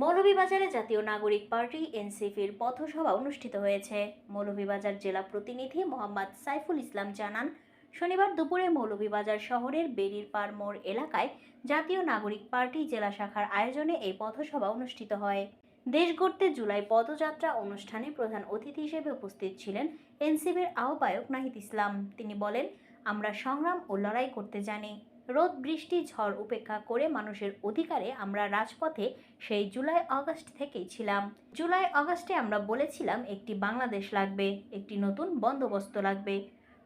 মৌলভীবাজারে জাতীয় নাগরিক পার্টি, এনসিপির পথসভা অনুষ্ঠিত হয়েছে। মৌলভীবাজার জেলা প্রতিনিধি মোহাম্মদ সাইফুল ইসলাম জানান, শনিবার দুপুরে মৌলভীবাজার শহরের বেরির পার মোড় এলাকায় জাতীয় নাগরিক পার্টি জেলা শাখার আয়োজনে এই পথসভা অনুষ্ঠিত হয়। দেশ গড়তে জুলাই পদযাত্রা অনুষ্ঠানে প্রধান অতিথি হিসেবে উপস্থিত ছিলেন এনসিপির আহ্বায়ক নাহিদ ইসলাম। তিনি বলেন, আমরা সংগ্রাম ও লড়াই করতে জানি। রোদ, বৃষ্টি, ঝড় উপেক্ষা করে মানুষের অধিকারে আমরা রাজপথে সেই জুলাই আগস্ট থেকেই ছিলাম। জুলাই আগস্টে আমরা বলেছিলাম একটি বাংলাদেশ লাগবে, একটি নতুন বন্দোবস্ত লাগবে।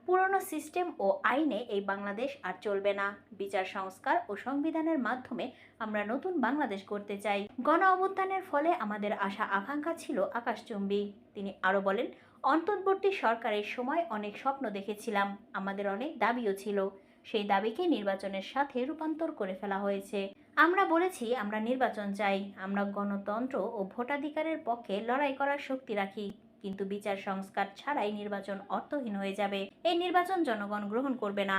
পুরনো সিস্টেম ও আইনে এই বাংলাদেশ আর চলবে না। বিচার, সংস্কার ও সংবিধানের মাধ্যমে আমরা নতুন বাংলাদেশ করতে চাই। গণ অভ্যুত্থানের ফলে আমাদের আশা, আকাঙ্ক্ষা ছিল আকাশচুম্বী। তিনি আরও বলেন, অন্তর্বর্তী সরকারের সময় অনেক স্বপ্ন দেখেছিলাম, আমাদের অনেক দাবিও ছিল। সেই দাবিকে নির্বাচনের সাথে রূপান্তর করে ফেলা হয়েছে। আমরা বলেছি, আমরা নির্বাচন চাই। আমরা গণতন্ত্র ও ভোটাধিকারের পক্ষে লড়াই করার শক্তি রাখি। কিন্তু বিচার সংস্কার ছাড়াই নির্বাচন অর্থহীন হয়ে যাবে। এই নির্বাচন জনগণ গ্রহণ করবে না।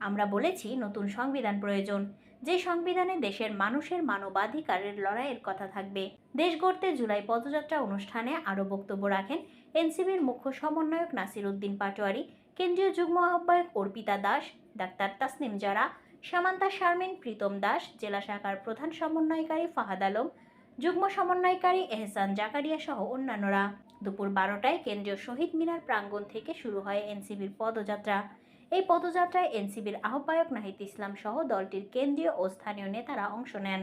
আমরা বলেছি, নতুন সংবিধান প্রয়োজন। যে সংবিধানে দেশের মানুষের মানবাধিকারের লড়াইয়ের কথা থাকবে। দেশ গড়তে জুলাই পদযাত্রা অনুষ্ঠানে আরও বক্তব্য রাখেন এনসিবির মুখ্য সমন্বয়ক নাসির উদ্দিন পাটোয়ারি কেন্দ্রীয় যুগ্ম আহ্বায়ক অর্পিতা দাস ডাক্তার তাসনিম জারা সামান্তা শারমিন প্রীতম দাস জেলা শাখার প্রধান সমন্বয়কারী ফাহাদ আলম যুগ্ম সমন্বয়কারী এহসান জাকারিয়া সহ অন্যান্যরা দুপুর বারোটায় কেন্দ্রীয় শহীদ মিনার প্রাঙ্গণ থেকে শুরু হয় এনসিবির পদযাত্রা এই পদযাত্রায় এনসিবির আহ্বায়ক নাহিদ ইসলাম সহ দলটির কেন্দ্রীয় ও স্থানীয় নেতারা অংশ নেন